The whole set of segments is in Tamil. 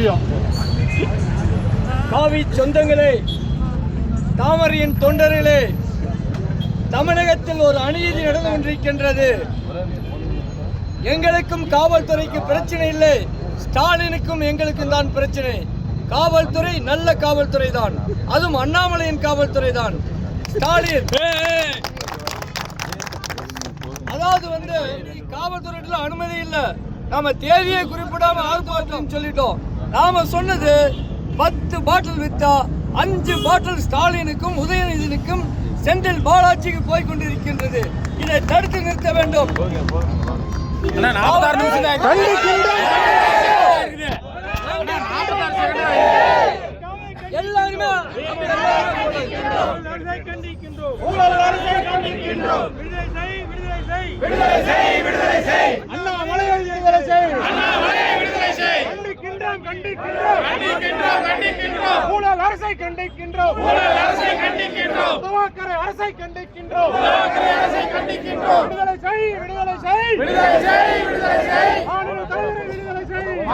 முக்கியம் காவி சொந்தங்களே தாமரையின் தொண்டர்களே தமிழகத்தில் ஒரு அநீதி நடந்து கொண்டிருக்கின்றது. எங்களுக்கும் காவல்துறைக்கு பிரச்சனை இல்லை. ஸ்டாலினுக்கும் எங்களுக்கும் தான் பிரச்சனை. காவல்துறை நல்ல காவல்துறை தான். அதுவும் அண்ணாமலையின் காவல்துறை தான். ஸ்டாலின். அதாவது வந்து காவல்துறையில அனுமதி இல்லை. நம்ம தேதியை குறிப்பிடாம ஆர்ப்பாட்டம் சொல்லிட்டோம். நாம சொன்னது பத்து பாட்டில் வித்தா அஞ்சு பாட்டில் ஸ்டாலினுக்கும் உதயநிதினுக்கும் செந்தில் பாலாஜிக்கு போய் கொண்டிருக்கின்றது. இதை தடுத்து நிறுத்த வேண்டும். எல்லாருமே அண்ணாமலையை விடுதலை செய். கண்டிக்கின்றோம் கண்டிக்கின்றோம் ஊழல் அரசை கண்டிக்கின்றோம் துவாக்கரை அரசை கண்டிக்கின்றோம் விடுதலை செய் விடுதலை செய் மாநில தலைவரை விடுதலை செய்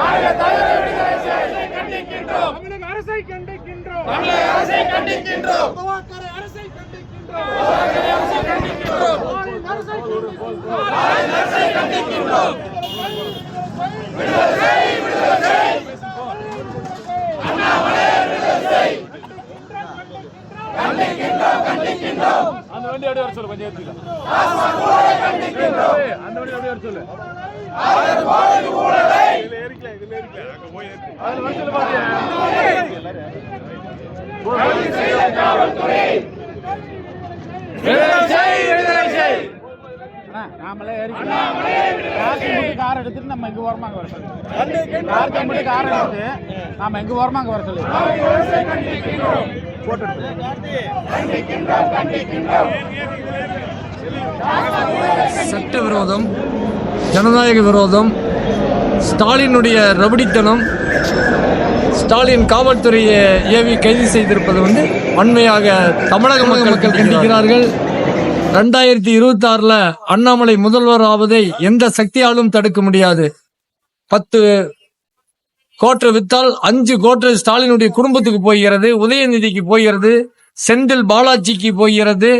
தமிழக அரசை கண்டிக்கின்றோம் துவாக்கரை அரசை கண்டிக்கின்றோம் மாநில அரசை கண்டிக்கின்றோம் அந்த வண்டி அப்படியே சொல்லு கொஞ்சம் ஏத்துக்கலாம் அந்த வண்டி அப்படியே சொல்லு. இதுல ஏறிக்கல இதுல ஏறிக்கல. அங்க போய் அதுல நாமளே ஏறிக்கலாம் கார் எடுத்துட்டு நம்ம எங்க ஓரமா அங்க வர சொல்லு. கார் எடுத்து நாம எங்க ஓரமா அங்க வர சொல்லு. சட்ட விரோதம் ஜனநாயக விரோதம் ஸ்டாலினுடைய ரபடித்தனம் ஸ்டாலின் காவல்துறையை ஏவி கைது செய்திருப்பது வந்து வன்மையாக தமிழக மக்கள் கண்டிக்கிறார்கள். ரெண்டாயிரத்தி இருபத்தி ஆறுல அண்ணாமலை முதல்வர் ஆவதை எந்த சக்தியாலும் தடுக்க முடியாது. பத்து கோட்டை வித்தால் அஞ்சு கோட்டை ஸ்டாலினுடைய குடும்பத்துக்கு போகிறது உதயநிதிக்கு போகிறது செந்தில் பாலாஜிக்கு போகிறது.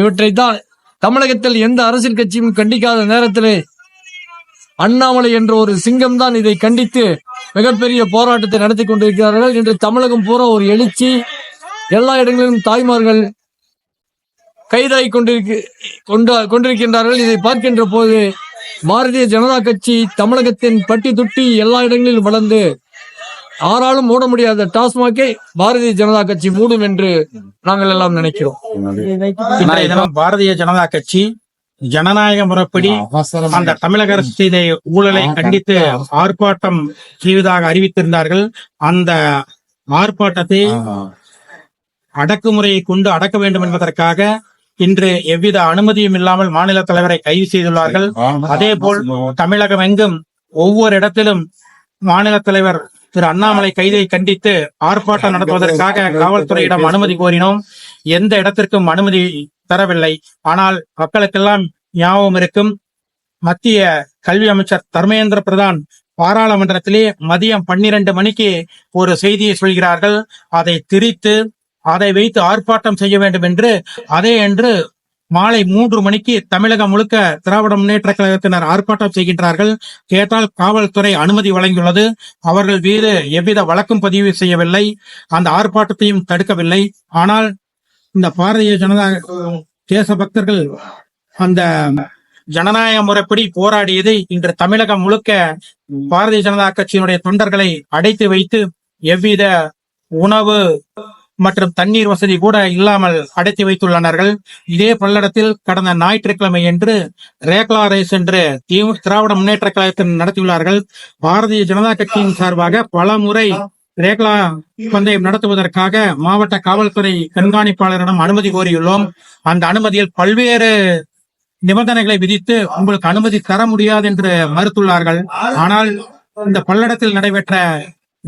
இவற்றை தான் தமிழகத்தில் எந்த அரசியல் கட்சியும் கண்டிக்காத நேரத்திலே அண்ணாமலை என்ற ஒரு சிங்கம் தான் இதை கண்டித்து மிகப்பெரிய போராட்டத்தை நடத்தி கொண்டிருக்கிறார்கள். இன்று தமிழகம் பூரா ஒரு எழுச்சி. எல்லா இடங்களிலும் தாய்மார்கள் கைதாகி கொண்டிருக்க கொண்டு கொண்டிருக்கின்றார்கள். இதை பார்க்கின்ற போது பாரதிய ஜனதா கட்சி தமிழகத்தின் பட்டி தொட்டி எல்லா இடங்களிலும் வளர்ந்து ஆறாலும் மூட முடியாத டாஸ்மாகை பாரதிய ஜனதா கட்சி மூடும் என்று நாங்கள் எல்லாம் நினைக்கிறோம். பாரதிய ஜனதா கட்சி ஜனநாயக முறைப்படி அந்த தமிழக அரசு செய்த ஊழலை கண்டித்து ஆர்ப்பாட்டம் செய்வதாக அறிவித்திருந்தார்கள். அந்த ஆர்ப்பாட்டத்தை அடக்குமுறையை கொண்டு அடக்க வேண்டும் என்பதற்காக இன்று எவ்வித அனுமதியும் இல்லாமல் மாநில தலைவரை கைது செய்துள்ளார்கள். அதே போல் தமிழகம் எங்கும் ஒவ்வொரு இடத்திலும் மாநில தலைவர் திரு அண்ணாமலை கைதை கண்டித்து ஆர்ப்பாட்டம் நடத்துவதற்காக காவல்துறையிடம் அனுமதி கோரினோம். எந்த இடத்திற்கும் அனுமதி தரவில்லை. ஆனால் மக்களுக்கெல்லாம் ஞாபகம் இருக்கும். மத்திய கல்வி அமைச்சர் தர்மேந்திர பிரதான் பாராளுமன்றத்திலே மதியம் பன்னிரண்டு மணிக்கு ஒரு செய்தியை சொல்கிறார்கள். அதை திரித்து அதை வைத்து ஆர்ப்பாட்டம் செய்ய வேண்டும் என்று அதே என்று மாலை மூன்று மணிக்கு தமிழகம் முழுக்க திராவிட முன்னேற்ற கழகத்தினர் ஆர்ப்பாட்டம் செய்கின்றார்கள். கேட்டால் காவல்துறை அனுமதி வழங்கியுள்ளது. அவர்கள் மீது எவ்வித வழக்கும் பதிவு செய்யவில்லை. அந்த ஆர்ப்பாட்டத்தையும் தடுக்கவில்லை. ஆனால் இந்த பாரதிய ஜனதா தேச பக்தர்கள் அந்த ஜனநாயக முறைப்படி போராடியதை இன்று தமிழகம் முழுக்க பாரதிய ஜனதா கட்சியினுடைய தொண்டர்களை அடைத்து வைத்து எவ்வித உணவு மற்றும் தண்ணீர் வசதி கூட இல்லாமல் அடைத்து வைத்துள்ளனர்கள். இதே பல்லடத்தில் கடந்த ஞாயிற்றுக்கிழமை என்று ரேக்லா ரேஸ் என்று திராவிட முன்னேற்ற கழகத்தில் நடத்தியுள்ளார்கள். பாரதிய ஜனதா கட்சியின் சார்பாக பல முறை ரேக்லா பந்தயம் நடத்துவதற்காக மாவட்ட காவல்துறை கண்காணிப்பாளரிடம் அனுமதி கோரியுள்ளோம். அந்த அனுமதியில் பல்வேறு நிபந்தனைகளை விதித்து உங்களுக்கு அனுமதி தர முடியாது என்று மறுத்துள்ளார்கள். ஆனால் இந்த பல்லடத்தில் நடைபெற்ற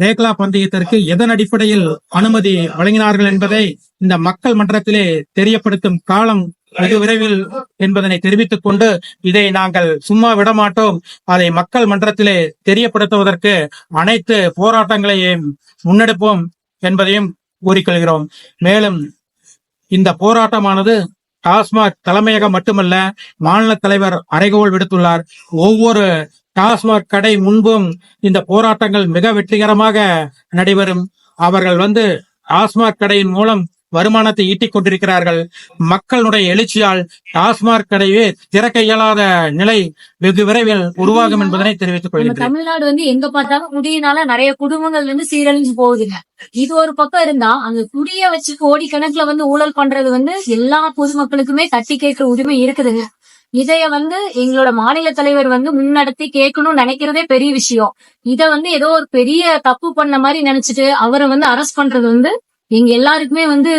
ரேக்லா பந்தயத்திற்கு எதன் அடிப்படையில் அனுமதி வழங்கினார்கள் என்பதை இந்த மக்கள் மன்றத்திலே தெரியப்படுத்தும் காலம் வெகு விரைவில் என்பதனை தெரிவித்துக் கொண்டு இதை நாங்கள் சும்மா விடமாட்டோம். அதை மக்கள் மன்றத்திலே தெரியப்படுத்துவதற்கு அனைத்து போராட்டங்களையும் முன்னெடுப்போம் என்பதையும் கூறிக்கொள்கிறோம். மேலும் இந்த போராட்டமானது டாஸ்மாக் தலைமையகம் மட்டுமல்ல மாநில தலைவர் அறைகோல் விடுத்துள்ளார். ஒவ்வொரு டாஸ்மாக் கடை முன்பும் இந்த போராட்டங்கள் மிக வெற்றிகரமாக நடைபெறும். அவர்கள் வந்து டாஸ்மாக் கடையின் மூலம் வருமானத்தை ஈட்டிக் கொண்டிருக்கிறார்கள். மக்களுடைய எழுச்சியால் டாஸ்மாக் கடையே திறக்க இயலாத நிலை வெகு விரைவில் உருவாகும் என்பதனை தெரிவித்துக் கொள்கிறேன் தமிழ்நாடு வந்து எங்க பார்த்தாலும் குடியினால நிறைய குடும்பங்கள் வந்து சீரழிஞ்சு போகுதுங்க. இது ஒரு பக்கம் இருந்தா அங்க குடிய வச்சு கோடி கணக்குல வந்து ஊழல் பண்றது வந்து எல்லா பொதுமக்களுக்குமே தட்டி கேட்கிற உரிமை இருக்குதுங்க. இதைய வந்து எங்களோட மாநில தலைவர் வந்து முன்னெடுத்து கேட்கணும்னு நினைக்கிறதே பெரிய விஷயம். இத வந்து ஏதோ ஒரு பெரிய தப்பு பண்ண மாதிரி நினைச்சிட்டு அவரை வந்து அரெஸ்ட் பண்றது வந்து எங்க எல்லாருக்குமே வந்து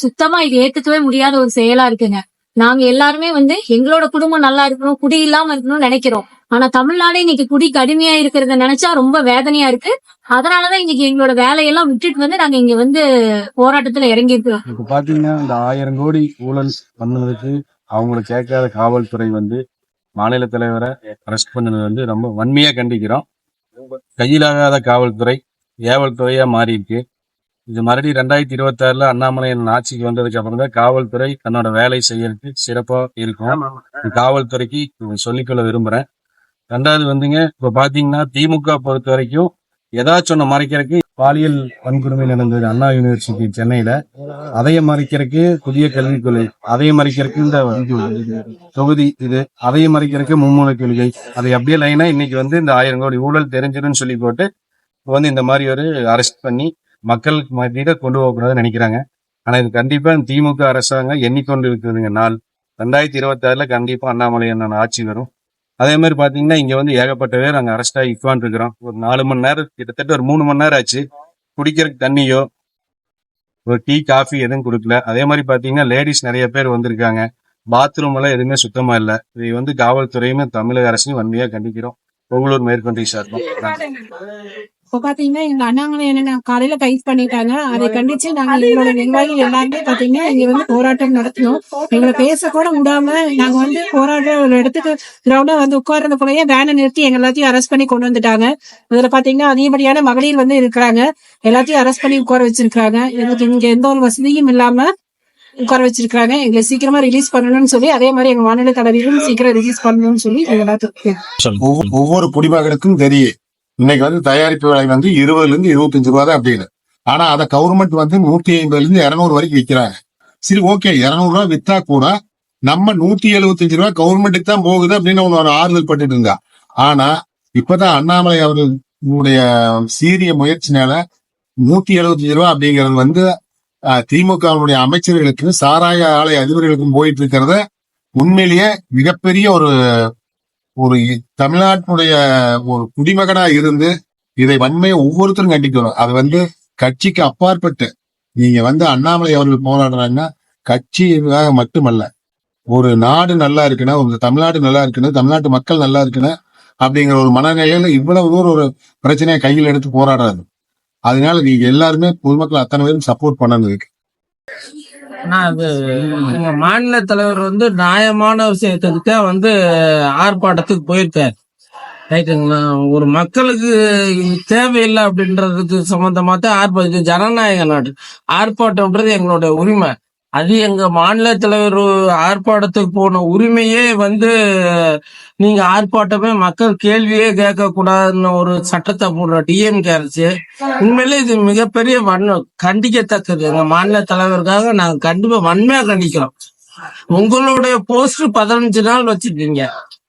சுத்தமா இது ஏத்துக்கவே முடியாத ஒரு செயலா இருக்குங்க. நாங்க எல்லாருமே வந்து எங்களோட குடும்பம் நல்லா இருக்கணும் குடி இல்லாம இருக்கணும்னு நினைக்கிறோம். ஆனா தமிழ்நாடு இன்னைக்கு குடி கடுமையா இருக்கிறத நினைச்சா ரொம்ப வேதனையா இருக்கு. அதனாலதான் இன்னைக்கு எங்களோட வேலையெல்லாம் விட்டுட்டு வந்து நாங்க இங்க வந்து போராட்டத்துல இறங்கி இருக்கோம் இப்ப பாத்தீங்கன்னா இந்த ஆயிரம் கோடி ஊழல் பண்ணதுக்கு அவங்கள கேட்காத காவல்துறை வந்து மாநில தலைவரை அரெஸ்ட் பண்ணது வந்து ரொம்ப வன்மையாக கண்டிக்கிறோம். கையிலாகாத காவல்துறை ஏவல் துறையா மாறி இருக்கு இது மறுபடியும் ரெண்டாயிரத்தி இருபத்தாறுல அண்ணாமலை ஆட்சிக்கு வந்ததுக்கு அப்புறம் தான் காவல்துறை தன்னோட வேலை செய்யறதுக்கு சிறப்பா இருக்கும். காவல்துறைக்கு சொல்லிக்கொள்ள விரும்புறேன். ரெண்டாவது வந்துங்க இப்ப பாத்தீங்கன்னா திமுக பொறுத்த வரைக்கும் ஏதாச்சும் ஒன்று மறைக்கிறதுக்கு பாலியல் வன்கொடுமை நடந்தது அண்ணா யூனிவர்சிட்டி சென்னையில அதையும் மறைக்கிறதுக்கு புதிய கல்விக் கொள்கை அதையும் மறைக்கிறதுக்கு இந்த இது தொகுதி இது அதையும் மறைக்கிறதுக்கு மும்மூல கொள்கை அதை அப்படியே லைனா இன்னைக்கு வந்து இந்த ஆயிரம் கோடி ஊழல் தெரிஞ்சிடும் சொல்லி போட்டு வந்து இந்த மாதிரி ஒரு அரெஸ்ட் பண்ணி மக்களுக்கு மத்தியில கொண்டு போகக்கூடாதுன்னு நினைக்கிறாங்க. ஆனா இது கண்டிப்பா திமுக அரசாங்கம் எண்ணிக்கொண்டு இருக்குதுங்க நாள் ரெண்டாயிரத்தி இருபத்தி ஆறுல கண்டிப்பா அண்ணாமலை அண்ணன் ஆட்சி வரும். அதே மாதிரி பாத்தீங்கன்னா இங்க வந்து ஏகப்பட்ட பேர் அங்க அரெஸ்ட் ஆகி இருக்கிறோம் ஒரு நாலு மணி நேரம் கிட்டத்தட்ட ஒரு மூணு மணி நேரம் ஆச்சு. குடிக்கிறதுக்கு தண்ணியோ ஒரு டீ காஃபி எதுவும் கொடுக்கல. அதே மாதிரி பாத்தீங்கன்னா லேடிஸ் நிறைய பேர் வந்திருக்காங்க. பாத்ரூம் எல்லாம் எதுவுமே சுத்தமா இல்லை. இதை வந்து காவல்துறையுமே தமிழக அரசையும் வன்மையா கண்டிக்கிறோம். பொங்கலூர் மேற்கொண்டை சார்பம் இப்போ பாத்தீங்கன்னா எங்க அண்ணாங்களை என்ன காலையில கைது பண்ணிட்டாங்க அதை கண்டிச்சு நாங்க எங்களோட நிர்வாகிகள் எல்லாருமே பாத்தீங்கன்னா இங்க வந்து போராட்டம் நடத்தினோம் எங்களை பேச கூட விடாம நாங்க வந்து போராட்ட ஒரு இடத்துக்கு கிரௌண்டா வந்து உட்கார்றது போலயே வேனை நிறுத்தி எங்க எல்லாத்தையும் அரெஸ்ட் பண்ணி கொண்டு வந்துட்டாங்க. இதுல பாத்தீங்கன்னா அதிகப்படியான மகளிர் வந்து இருக்கிறாங்க. எல்லாத்தையும் அரெஸ்ட் பண்ணி உட்கார வச்சிருக்காங்க எங்களுக்கு இங்க எந்த ஒரு வசதியும் இல்லாம உட்கார வச்சிருக்காங்க எங்களை சீக்கிரமா ரிலீஸ் பண்ணணும்னு சொல்லி அதே மாதிரி எங்க மாநில தலைவரும் சீக்கிரம் ரிலீஸ் பண்ணணும்னு சொல்லி எல்லாத்துக்கும் ஒவ்வொரு- ஒவ்வொரு குடிமகனுக்கும் தெரியும். இன்னைக்கு வந்து தயாரிப்பு விலை வந்து இருபதுல இருந்து இருபத்தஞ்சு ரூபா தான் அப்படின்னு. ஆனா அதை கவர்மெண்ட் வந்து நூத்தி ஐம்பதுல இருந்து இருநூறு வரைக்கும் விற்கிறாங்க சரி ஓகே இருநூறு ரூபா வித்தா கூட நம்ம நூத்தி எழுபத்தஞ்சு ரூபா கவர்மெண்ட்டுக்கு தான் போகுது அப்படின்னு ஒண்ணு ஒரு ஆறுதல் பட்டுட்டு இருந்தா. ஆனா இப்பதான் அண்ணாமலை அவர்களுடைய சீரிய முயற்சினால நூத்தி எழுபத்தஞ்சு ரூபா அப்படிங்கிறது வந்து திமுகவினுடைய திமுகவுடைய அமைச்சர்களுக்கு சாராய ஆலை அதிபர்களுக்கும் போயிட்டு இருக்கிறத உண்மையிலேயே மிகப்பெரிய ஒரு ஒரு தமிழ்நாட்டினுடைய ஒரு குடிமகனா இருந்து இதை வன்மையை ஒவ்வொருத்தரும் கண்டிக்கணும் அது வந்து கட்சிக்கு அப்பாற்பட்டு. நீங்க வந்து அண்ணாமலை அவர்கள் போராடுறாங்கன்னா கட்சிக்காக மட்டுமல்ல. ஒரு நாடு நல்லா இருக்குன்னா ஒரு தமிழ்நாடு நல்லா இருக்குன்னு தமிழ்நாட்டு மக்கள் நல்லா இருக்குன்னு அப்படிங்கிற ஒரு மனநிலையில இவ்வளவு தூரம் ஒரு பிரச்சனையை கையில் எடுத்து போராடுறாரு அதனால நீங்க எல்லாருமே பொதுமக்கள் அத்தனை பேரும் சப்போர்ட் பண்ணணும் ஆனா அது எங்க மாநில தலைவர் வந்து நியாயமான விஷயத்துக்கு வந்து ஆர்ப்பாட்டத்துக்கு போயிருக்காரு. ரைட்டுங்களா? ஒரு மக்களுக்கு தேவையில்லை அப்படின்றதுக்கு சம்பந்தமா தான் ஆர்ப்பாட்டம் ஜனநாயக நாடு. ஆர்ப்பாட்டம்ன்றது எங்களுடைய உரிமை. அது எங்க மாநில தலைவர் ஆர்ப்பாட்டத்துக்கு போன உரிமையே வந்து நீங்க ஆர்ப்பாட்டமே மக்கள் கேள்வியே கேட்க கூடாதுன்னு ஒரு சட்டத்தை போடுற டிஎம்கே அரசு. உண்மையிலே இது மிகப்பெரிய வன் கண்டிக்கத்தக்கது. எங்க மாநில தலைவருக்காக நாங்க கண்டிப்பா வன்மையா கண்டிக்கிறோம். உங்களுடைய போஸ்ட் பதினஞ்சு நாள் வச்சிருக்கீங்க.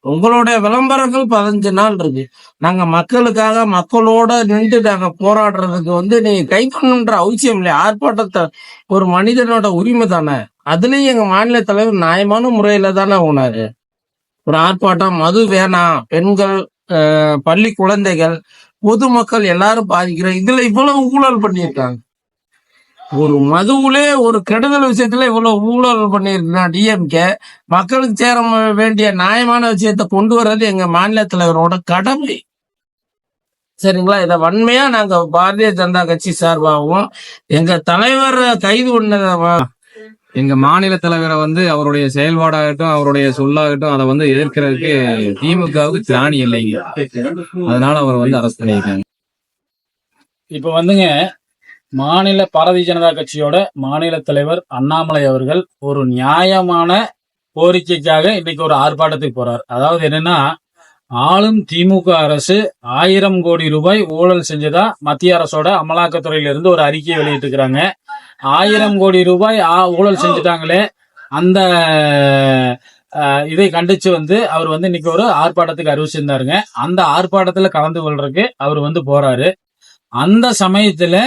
உங்களுடைய விளம்பரங்கள் பதினஞ்சு நாள் இருக்கு. நாங்க மக்களுக்காக மக்களோட நின்று நாங்க போராடுறதுக்கு வந்து நீங்க கை பண்ணுன்ற அவசியம் இல்லையா. ஆர்ப்பாட்டத்தை ஒரு மனிதனோட உரிமை தானே. அதுலயும் எங்க மாநில தலைவர் நியாயமான முறையில தானே உணாரு ஒரு ஆர்ப்பாட்டம் மது வேணாம் பெண்கள் பள்ளி குழந்தைகள் பொதுமக்கள் எல்லாரும் பாதிக்கிறோம் இதுல இவ்வளவு ஊழல் பண்ணியிருக்காங்க. ஒரு மதுவுலே ஒரு கெடுதல் விஷயத்துல இவ்வளவு ஊழல் பண்ணியிருக்கா டிஎம்கே மக்களுக்கு சேர வேண்டிய நியாயமான விஷயத்தை கொண்டு வர்றது எங்க மாநில தலைவரோட கடமை. சரிங்களா? இத வன்மையா நாங்க பாரதிய ஜனதா கட்சி சார்பாகவும் எங்க தலைவர் கைது பண்ணத வ- எங்க மாநில தலைவரை வந்து அவருடைய செயல்பாடாகட்டும் அவருடைய சொல்லாகட்டும் அதை வந்து எதிர்க்கிறதுக்கு திமுகவுக்கு திராணி இல்லைங்க. அதனால அவர் வந்து அரசு பண்ணியிருக்காங்க. இப்ப வந்துங்க மாநில பாரதிய ஜனதா கட்சியோட மாநில தலைவர் அண்ணாமலை அவர்கள் ஒரு நியாயமான கோரிக்கைக்காக இன்னைக்கு ஒரு ஆர்ப்பாட்டத்துக்கு போறார். அதாவது என்னன்னா ஆளும் திமுக அரசு ஆயிரம் கோடி ரூபாய் ஊழல் செஞ்சதா மத்திய அரசோட அமலாக்கத்துறையில இருந்து ஒரு அறிக்கையை வெளியிட்டிருக்கிறாங்க. ஆயிரம் கோடி ரூபாய் ஆ- ஊழல் செஞ்சுட்டாங்களே அந்த இதை கண்டிச்சு வந்து அவர் வந்து இன்னைக்கு ஒரு ஆர்ப்பாட்டத்துக்கு அறிவிச்சிருந்தாருங்க. அந்த ஆர்ப்பாட்டத்துல கலந்து கொள்றதுக்கு அவர் வந்து போறாரு. அந்த சமயத்துல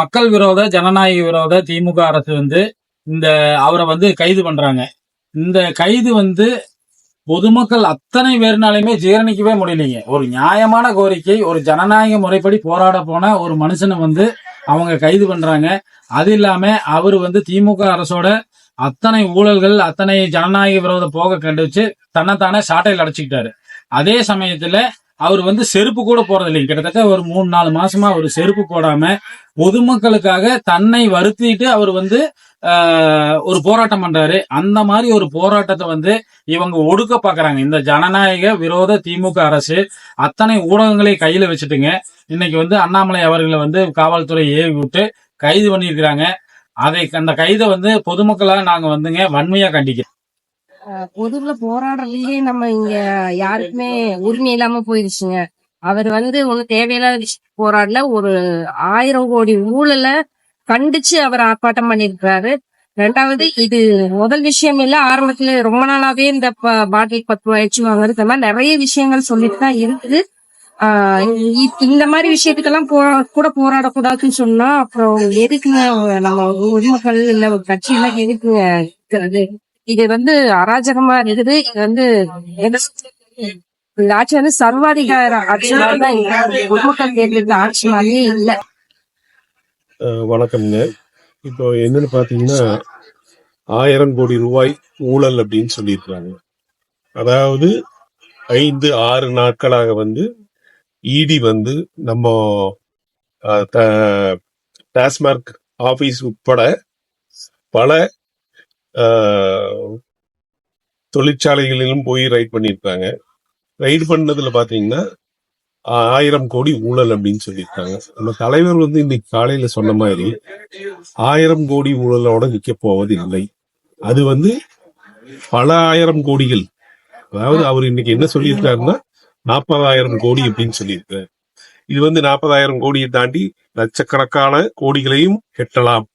மக்கள் விரோத ஜனநாயக விரோத திமுக அரசு வந்து இந்த அவரை வந்து கைது பண்றாங்க. இந்த கைது வந்து பொதுமக்கள் அத்தனை பேர்னாலையுமே ஜீரணிக்கவே முடியலைங்க. ஒரு நியாயமான கோரிக்கை ஒரு ஜனநாயக முறைப்படி போராட போன ஒரு மனுஷனை வந்து அவங்க கைது பண்றாங்க. அது இல்லாம அவர் வந்து திமுக அரசோட அத்தனை ஊழல்கள் அத்தனை ஜனநாயக விரோத போக கண்டுச்சு தன்னைத்தானே சாட்டையில் அடைச்சிக்கிட்டாரு. அதே சமயத்துல அவர் வந்து செருப்பு கூட போறது இல்லைங்க. கிட்டத்தட்ட ஒரு மூணு நாலு மாசமா அவர் செருப்பு போடாம பொதுமக்களுக்காக தன்னை வருத்திட்டு அவர் வந்து ஒரு போராட்டம் பண்றாரு. அந்த மாதிரி ஒரு போராட்டத்தை வந்து இவங்க ஒடுக்க பாக்குறாங்க. இந்த ஜனநாயக விரோத திமுக அரசு அத்தனை ஊடகங்களை கையில வச்சுட்டுங்க. இன்னைக்கு வந்து அண்ணாமலை அவர்களை வந்து காவல்துறை ஏவி விட்டு கைது பண்ணியிருக்கிறாங்க. அதை அந்த கைதை வந்து பொதுமக்களாக நாங்க வந்துங்க வன்மையா கண்டிக்கிறோம். பொதுவுல போராடுறதுலயே நம்ம இங்க யாருக்குமே உரிமை இல்லாம போயிருச்சுங்க அவர் வந்து ஒண்ணு தேவையில்லாத விஷயம் போராடல. ஒரு ஆயிரம் கோடி ஊழல கண்டிச்சு அவர் ஆர்ப்பாட்டம் பண்ணிருக்கிறாரு ரெண்டாவது இது முதல் விஷயம் இல்ல. ஆரம்பத்துல ரொம்ப நாளாவே இந்த பாட்டில் பத்து ரூபாய்ச்சி வாங்குறது. இந்த மாதிரி நிறைய விஷயங்கள் சொல்லிட்டு தான் இருக்குது. ஆஹ் இந்த மாதிரி விஷயத்துக்கெல்லாம் போ கூட போராடக்கூடாதுன்னு சொன்னா அப்புறம் எதுக்குங்க நம்ம பொதுமக்கள் இல்ல கட்சியெல்லாம் கட்சி எல்லாம் எதுக்குங்க இருக்கிறது இது வந்து அராஜகமா இருக்குது. இது வந்து என்ன இந்த ஆட்சி வந்து சர்வாதிகார ஆட்சி தான் பொதுமக்கள் தேர்ந்தெடுத்த ஆட்சி மாதிரியே இல்ல. வணக்கம்ங்க. இப்போ என்னன்னு பாத்தீங்கன்னா ஆயிரம் கோடி ரூபாய் ஊழல் அப்படின்னு சொல்லியிருக்காங்க. அதாவது ஐந்து ஆறு நாட்களாக வந்து இடி வந்து நம்ம டாஸ்மார்க் ஆபீஸ் உட்பட பல தொழிற்சாலைகளிலும் போய் ரைட் பண்ணியிருக்காங்க ரைடு பண்ணதுல பாத்தீங்கன்னா ஆயிரம் கோடி ஊழல் அப்படின்னு சொல்லியிருக்காங்க. நம்ம தலைவர் வந்து இன்னைக்கு காலையில சொன்ன மாதிரி ஆயிரம் கோடி ஊழலோட நிக்க போவது இல்லை. அது வந்து பல ஆயிரம் கோடிகள். அதாவது அவர் இன்னைக்கு என்ன சொல்லியிருக்காருன்னா நாற்பதாயிரம் கோடி அப்படின்னு சொல்லியிருக்காரு. இது வந்து நாற்பதாயிரம் கோடியை தாண்டி லட்சக்கணக்கான கோடிகளையும் எட்டலாம்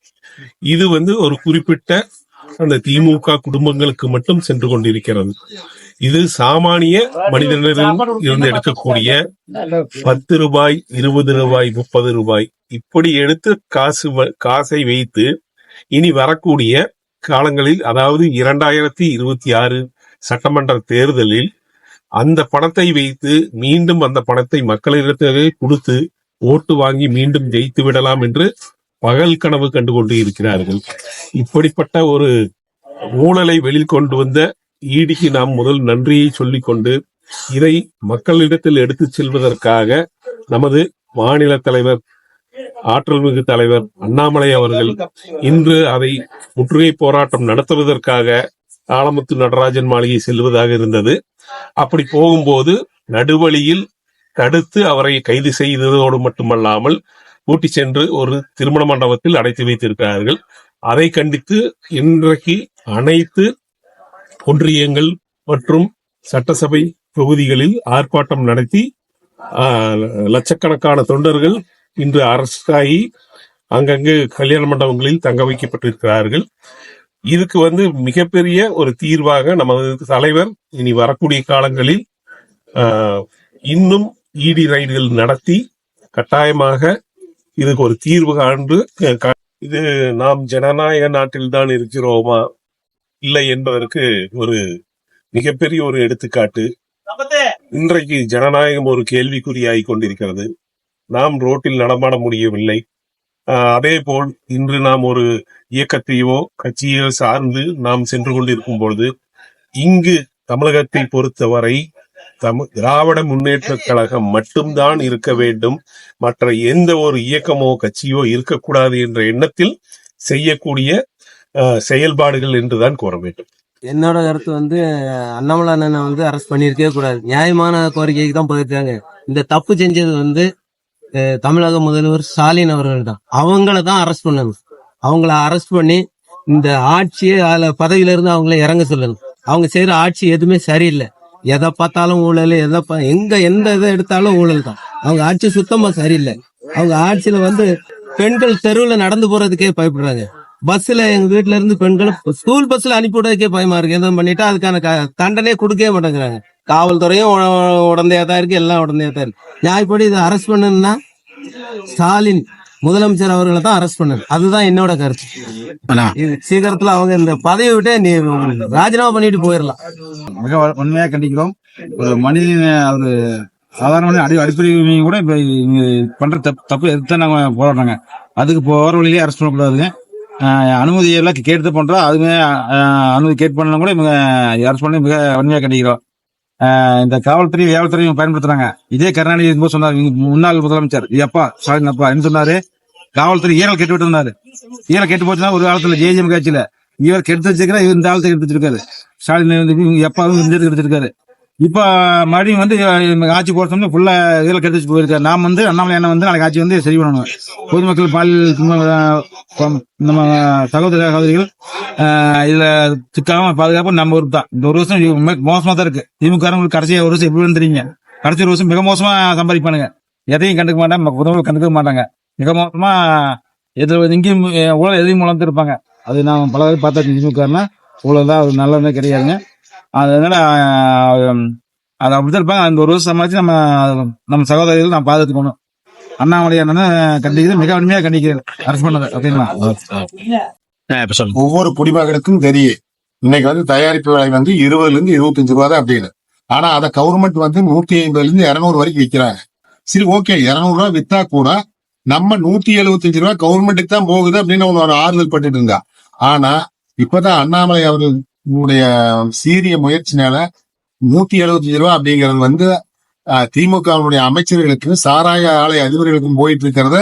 இது வந்து ஒரு குறிப்பிட்ட அந்த திமுக குடும்பங்களுக்கு மட்டும் சென்று கொண்டிருக்கிறது. இது சாமானிய மனிதனிடம் இருந்து எடுக்கக்கூடிய பத்து ரூபாய் இருபது ரூபாய் முப்பது ரூபாய். இப்படி எடுத்து காசு காசை வைத்து இனி வரக்கூடிய காலங்களில் அதாவது இரண்டாயிரத்தி இருபத்தி ஆறு சட்டமன்ற தேர்தலில் அந்த பணத்தை வைத்து மீண்டும் அந்த பணத்தை மக்களிடத்திலே கொடுத்து ஓட்டு வாங்கி மீண்டும் ஜெயித்து விடலாம் என்று பகல் கனவு கண்டு கொண்டு இருக்கிறார்கள். இப்படிப்பட்ட ஒரு ஊழலை வெளியில் கொண்டு வந்த ஈடிக்கு நாம் முதல் நன்றியை சொல்லிக்கொண்டு இதை மக்களிடத்தில் எடுத்துச் செல்வதற்காக நமது மாநில தலைவர் ஆற்றல் மிகு தலைவர் அண்ணாமலை அவர்கள் இன்று அதை முற்றுகை போராட்டம் நடத்துவதற்காக ஆலமுத்து நடராஜன் மாளிகை செல்வதாக இருந்தது. அப்படி போகும்போது நடுவழியில் தடுத்து அவரை கைது செய்ததோடு மட்டுமல்லாமல் கூட்டி சென்று ஒரு திருமண மண்டபத்தில் அடைத்து வைத்திருக்கிறார்கள். அதை கண்டித்து இன்றைக்கு அனைத்து ஒன்றியங்கள் மற்றும் சட்டசபை தொகுதிகளில் ஆர்ப்பாட்டம் நடத்தி லட்சக்கணக்கான தொண்டர்கள் இன்று அரசாகி அங்கங்கு கல்யாண மண்டபங்களில் தங்க வைக்கப்பட்டிருக்கிறார்கள். இதுக்கு வந்து மிகப்பெரிய ஒரு தீர்வாக நமது தலைவர் இனி வரக்கூடிய காலங்களில் இன்னும் இடி ரைடுகள் நடத்தி கட்டாயமாக இதுக்கு ஒரு தீர்வு காண்டு இது நாம் ஜனநாயக நாட்டில் தான் இருக்கிறோமா? இல்லை என்பதற்கு ஒரு மிகப்பெரிய ஒரு எடுத்துக்காட்டு. இன்றைக்கு ஜனநாயகம் ஒரு கேள்விக்குறியாகி கொண்டிருக்கிறது. நாம் ரோட்டில் நடமாட முடியவில்லை. அதே போல் இன்று நாம் ஒரு இயக்கத்தையோ கட்சியோ சார்ந்து நாம் சென்று கொண்டிருக்கும் பொழுது இங்கு தமிழகத்தை பொறுத்தவரை தமிழ் திராவிட முன்னேற்ற கழகம் மட்டும்தான் இருக்க வேண்டும். மற்ற எந்த ஒரு இயக்கமோ கட்சியோ இருக்கக்கூடாது என்ற எண்ணத்தில் செய்யக்கூடிய செயல்பாடுகள் என்றுதான் கூற வேண்டும். என்னோட கருத்து வந்து அண்ணாமலை அண்ணனை வந்து அரெஸ்ட் பண்ணியிருக்கவே கூடாது. நியாயமான கோரிக்கைக்கு தான் போயிருக்காங்க. இந்த தப்பு செஞ்சது வந்து தமிழக முதல்வர் ஸ்டாலின் அவர்கள் தான். அவங்கள தான் அரெஸ்ட் பண்ணணும். அவங்கள அரெஸ்ட் பண்ணி இந்த ஆட்சியை அதுல பதவியில இருந்து அவங்கள இறங்க சொல்லணும். அவங்க செய்யற ஆட்சி எதுவுமே சரியில்லை. எதை பார்த்தாலும் ஊழல் எதை பா- எங்க எந்த இதை எடுத்தாலும் ஊழல் தான் அவங்க ஆட்சி சுத்தமா சரியில்லை. அவங்க ஆட்சியில வந்து பெண்கள் தெருவில் நடந்து போறதுக்கே பயப்படுறாங்க. பஸ்ல எங்க வீட்ல இருந்து பெண்களை ஸ்கூல் பஸ்ல அனுப்பி விடுறதுக்கே பயமா இருக்கு. எதுவும் பண்ணிட்டா அதுக்கான க- தண்டனையே கொடுக்கவே மாட்டேங்கிறாங்க. காவல்துறையும் உடந்தையா தான் இருக்கு எல்லாம் உடந்தையா தான் இருக்கு. நியாயப்படி இதை அரெஸ்ட் பண்ணுன்னா ஸ்டாலின் முதலமைச்சர் அவர்களை தான் அரெஸ்ட் பண்ணணும் அதுதான் என்னோட கருத்து. இது சீக்கிரத்துல அவங்க இந்த பதவி விட்டே நீ ராஜினாமா பண்ணிட்டு போயிடலாம் மிக உண்மையா கண்டிக்கிறோம். ஒரு மனிதன் ஒரு சாதாரண அடி அடிப்படை உரிமையை கூட இப்ப பண்ற தப்பு தப்பு எதிர்த்து நாங்க போராடுறாங்க. அதுக்கு போற வழியிலே அரெஸ்ட் பண்ணக்கூடாதுங்க. அனுமதி எல்லாம் கேட்டு பண்றோம். ஆஹ் அனுமதி கேட்டு பண்ணலாம் கூட இவங்க அரெஸ்ட் பண்ணி மிக வன்மையா கண்டிக்கிறோம். இந்த காவல்துறையும் ஏவல்துறையும் பயன்படுத்துறாங்க. இதே கருணாநிதி இருக்கும்போது சொன்னார் முன்னாள் முதலமைச்சர். எப்பா ஸ்டாலின் அப்பா என்ன சொன்னாரு. காவல்துறை ஈரல் கெட்டு விட்டு இருந்தாரு. ஈரல் கெட்டு போச்சுன்னா ஒரு காலத்துல ஜேஜிஎம் கட்சியில. இவர் கெடுத்து வச்சிருக்காரு இவர் இந்த ஆளத்தை கெடுத்து வச்சிருக்காரு. ஸ்டாலின் வந்து எப்பாவும் இந்த இடத்துக்கு எடுத்திருக்காரு இப்போ மறுபடியும் வந்து இவங்க ஆட்சி போறதுன்னு ஃபுல்லா இதில் கெடுத்து போயிருக்காரு. நாம் வந்து அண்ணாமலை அண்ணன் வந்து நாளைக்கு ஆட்சி வந்து சரி பண்ணணும். பொதுமக்கள் பாலியல் நம்ம சகோதர சகோதரிகள் இதில் சிக்காம பாதுகாப்பு நம்ம ஒரு தான். இந்த ஒரு வருஷம் மோசமாக தான் இருக்கு. திமுக கடைசியாக ஒரு வருஷம் எப்படி வந்துருங்க கடைசி ஒரு வருஷம் மிக மோசமாக சம்பாதிப்பானுங்க. எதையும் கண்டுக்க மாட்டாங்க பொதுமக்கள் கண்டுக்க மாட்டாங்க. மிக மோசமாக எதில் எங்கேயும் அஹ், ஊழல் எதையும் வளர்ந்துருப்பாங்க இருப்பாங்க அது நான் பல தடவை பார்த்தா திமுகனா ஊழல் தான் அது நல்லதே கிடையாதுங்க. அதனால அது அப்படிதான் இருப்பாங்க. அந்த ஒரு வருஷம் சமாளிச்சு நம்ம நம்ம சகோதரிகள் நான் பாதுகாத்துக்கணும். அண்ணாமலை அண்ணன் கண்டிக்கிறது மிக வன்மையா கண்டிக்கிறது அரசு பண்ணது அப்படிங்களா? ஒவ்வொரு குடிமகனுக்கும் தெரியும். இன்னைக்கு வந்து தயாரிப்பு விலை வந்து இருபதுல இருந்து இருபத்தஞ்சு ரூபா தான் அப்படின்னு. ஆனா அதை கவர்மெண்ட் வந்து நூத்தி ஐம்பதுல இருந்து இருநூறு வரைக்கும் விற்கிறாங்க. சரி ஓகே இருநூறு ரூபா வித்தா கூட நம்ம நூத்தி எழுபத்தஞ்சு ரூபா கவர்மெண்ட்டுக்கு தான் போகுது அப்படின்னு ஒரு ஆறுதல் பட்டுட்டு இருந்தா. ஆனா இப்பதான் அண்ணாமலை உங்களுடைய சீரிய முயற்சினால நூத்தி எழுபத்தஞ்சு ரூபா அப்படிங்கிறது வந்து திமுகவுடைய திமுகவினுடைய அமைச்சர்களுக்கு சாராய ஆலை அதிபர்களுக்கும் போயிட்டு இருக்கிறத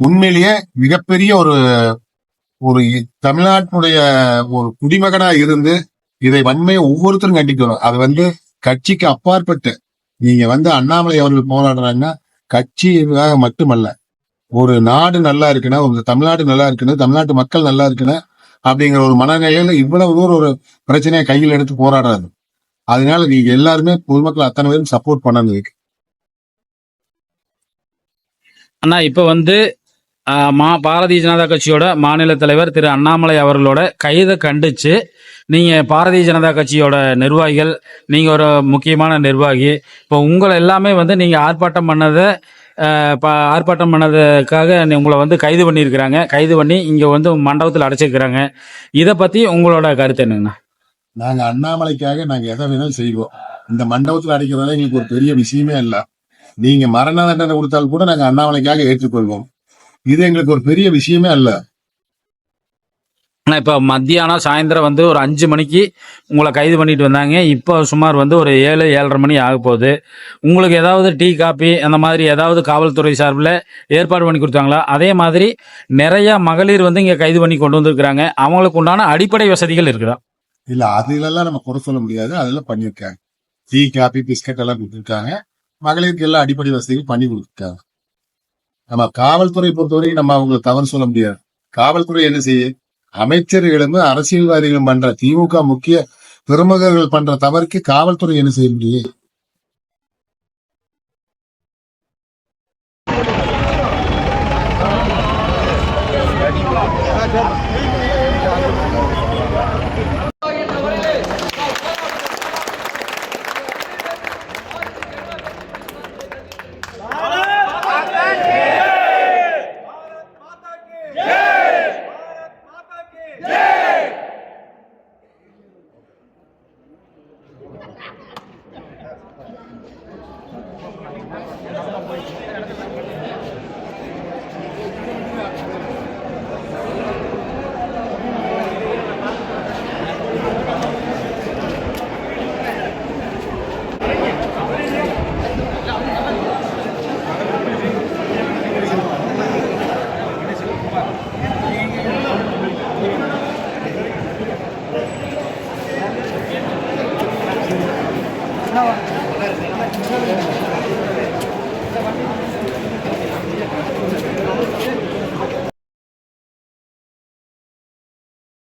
உண்மையிலேயே மிகப்பெரிய ஒரு ஒரு தமிழ்நாட்டினுடைய ஒரு குடிமகனா இருந்து இதை வன்மையை ஒவ்வொருத்தரும் கண்டிக்கணும் அது வந்து கட்சிக்கு அப்பாற்பட்டு. நீங்க வந்து அண்ணாமலை அவர்கள் போராடுறாங்கன்னா கட்சிக்காக மட்டுமல்ல ஒரு நாடு நல்லா இருக்குன்னா ஒரு தமிழ்நாடு நல்லா இருக்குன்னு தமிழ்நாட்டு மக்கள் நல்லா இருக்குன்னா அப்படிங்கிற ஒரு மனநிலையில இவ்வளவு தூரம் ஒரு பிரச்சனையை கையில் எடுத்து போராடுறாரு. அதனால நீங்க எல்லாருமே பொதுமக்கள் அத்தனை பேரும் சப்போர்ட் பண்ணணும் அண்ணா இப்ப வந்து ஆஹ், மா பாரதிய ஜனதா கட்சியோட மாநில தலைவர் திரு அண்ணாமலை அவர்களோட கைதை கண்டிச்சு நீங்க பாரதிய ஜனதா கட்சியோட நிர்வாகிகள் நீங்க ஒரு முக்கியமான நிர்வாகி இப்போ உங்களை எல்லாமே வந்து நீங்க ஆர்ப்பாட்டம் பண்ணதை ஆர்ப்பாட்டம் பண்ணதுக்காக உங்களை வந்து கைது பண்ணியிருக்கிறாங்க. கைது பண்ணி இங்கே வந்து மண்டபத்தில் அடைச்சிருக்கிறாங்க. இதை பற்றி உங்களோட கருத்து என்னங்கண்ணா? நாங்கள் அண்ணாமலைக்காக நாங்கள் எதை வேணாலும் செய்வோம். இந்த மண்டபத்தில் அடைக்கிறதால எங்களுக்கு ஒரு பெரிய விஷயமே இல்லை. நீங்கள் மரண தண்டனை கொடுத்தால் கூட நாங்கள் அண்ணாமலைக்காக ஏற்றுக்கொள்வோம். இது எங்களுக்கு ஒரு பெரிய விஷயமே இல்லை ஆனால் இப்போ மத்தியானம் சாயந்தரம் வந்து ஒரு அஞ்சு மணிக்கு உங்களை கைது பண்ணிட்டு வந்தாங்க. இப்போ சுமார் வந்து ஒரு ஏழு ஏழரை மணி ஆக போகுது. உங்களுக்கு ஏதாவது டீ காப்பி அந்த மாதிரி ஏதாவது காவல்துறை சார்பில் ஏற்பாடு பண்ணி கொடுத்தாங்களா? அதே மாதிரி நிறையா மகளிர் வந்து இங்கே கைது பண்ணி கொண்டு வந்திருக்கிறாங்க. அவங்களுக்கு உண்டான அடிப்படை வசதிகள் இருக்குதா? இல்லை அதுலெல்லாம் நம்ம குறை சொல்ல முடியாது. அதெல்லாம் பண்ணியிருக்காங்க. டீ காப்பி பிஸ்கட் எல்லாம் கொடுத்துருக்காங்க. மகளிருக்கு எல்லாம் அடிப்படை வசதிகள் பண்ணி கொடுத்துருக்காங்க. நம்ம காவல்துறை பொறுத்தவரைக்கும் நம்ம அவங்களுக்கு தவறு சொல்ல முடியாது. காவல்துறை என்ன செய்ய அமைச்சர்களும் அரசியல்வாதிகளும் பண்ற திமுக முக்கிய பிரமுகர்கள் பண்ற தவறுக்கு காவல்துறை என்ன செய்ய முடியும்?